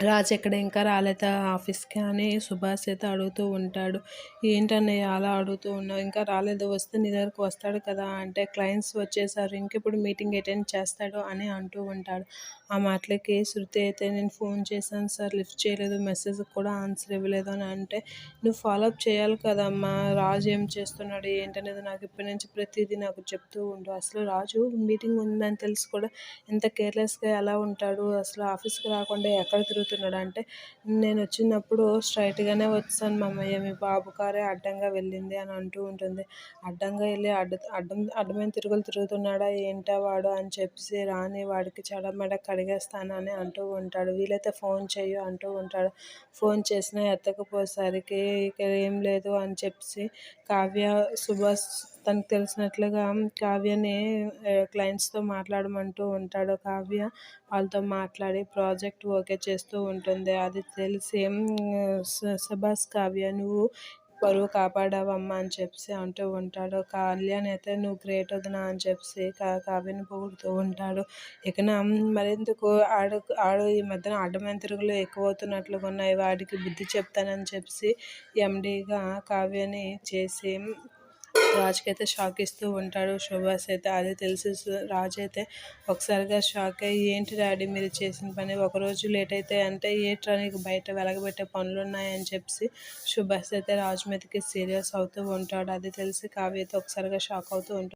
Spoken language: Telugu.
రాజు ఎక్కడ ఇంకా రాలేదా? ఆఫీస్కి అని సుభాష్ అయితే అడుగుతూ ఉంటాడు. ఏంటన్నయ్య అలా అడుగుతూ ఉన్నావు? ఇంకా రాలేదు వస్తే నీ దగ్గరకు వస్తాడు కదా అంటే క్లయింట్స్ వచ్చేసారు ఇంకెప్పుడు మీటింగ్ అటెండ్ చేస్తాడు అని అంటూ ఉంటాడు. ఆ మాటలకి శృతి అయితే నేను ఫోన్ చేశాను సార్ లిఫ్ట్ చేయలేదు మెసేజ్ కూడా ఆన్సర్ ఇవ్వలేదు అని అంటే నువ్వు ఫాలోఅప్ చేయాలి కదమ్మా రాజు ఏం చేస్తున్నాడు ఏంటనేది నాకు ఇప్పటి నుంచి ప్రతిదీ నాకు చెప్తూ ఉండు. అసలు రాజు మీటింగ్ ఉందని తెలిసి కూడా ఎంత కేర్లెస్గా ఎలా ఉంటాడు? అసలు ఆఫీస్కి రాకుండా ఎక్కడ తిరుగుతున్నాడు అంటే నేను వచ్చినప్పుడు స్ట్రైట్గానే వచ్చాను మామయ్య మీ బాబు కారే అడ్డంగా వెళ్ళింది అని అంటూ ఉంటుంది. అడ్డంగా వెళ్ళి అడ్డ అడ్డం అడ్డమైన తిరుగులు తిరుగుతున్నాడా ఏంటా వాడు? అని చెప్పేసి రాని వాడికి చడమడ కడిగేస్తానని అంటూ ఉంటాడు. వీలైతే ఫోన్ చేయు అంటూ ఉంటాడు. ఫోన్ చేసినా ఎత్తకపోయేసరికి ఇక ఏం లేదు అని చెప్పేసి కావ్య సుభాష్ తనకు తెలిసినట్లుగా కావ్యని క్లయింట్స్తో మాట్లాడమంటూ ఉంటాడు. కావ్య వాళ్ళతో మాట్లాడి ప్రాజెక్ట్ ఓకే చేస్తూ ఉంటుంది. అది తెలిసి సుభాష్ కావ్య నువ్వు పరువు కాపాడావమ్మా అని చెప్పి అంటూ ఉంటాడు. కళ్యాణ్ అయితే నువ్వు గ్రేట్ వదినా అని చెప్పి కావ్యను పొగుడుతూ ఉంటాడు. ఇకన మరెందుకు? ఆడు ఆడు ఈ మధ్యన అడ్డమైన తిరుగులు ఎక్కువ అవుతున్నట్లుగా ఉన్నాయి వాడికి బుద్ధి చెప్తానని చెప్పి ఎండీగా కావ్యని చేసి రాజుకి అయితే షాక్ ఇస్తూ ఉంటాడు. సుభాష్ అయితే అది తెలిసి రాజు అయితే ఒకసారిగా షాక్ అయ్యి ఏంటి డాడీ మీరు చేసిన పని? ఒకరోజు లేట్ అయితే అంటే ఏట్రా నీకు బయట వెలగబెట్టే పనులు ఉన్నాయని చెప్పి సుభాష్ అయితే రాజు మీదకి సీరియస్ అవుతూ ఉంటాడు. అది తెలిసి కావ్య అయితే ఒకసారిగా షాక్ అవుతూ ఉంటాడు.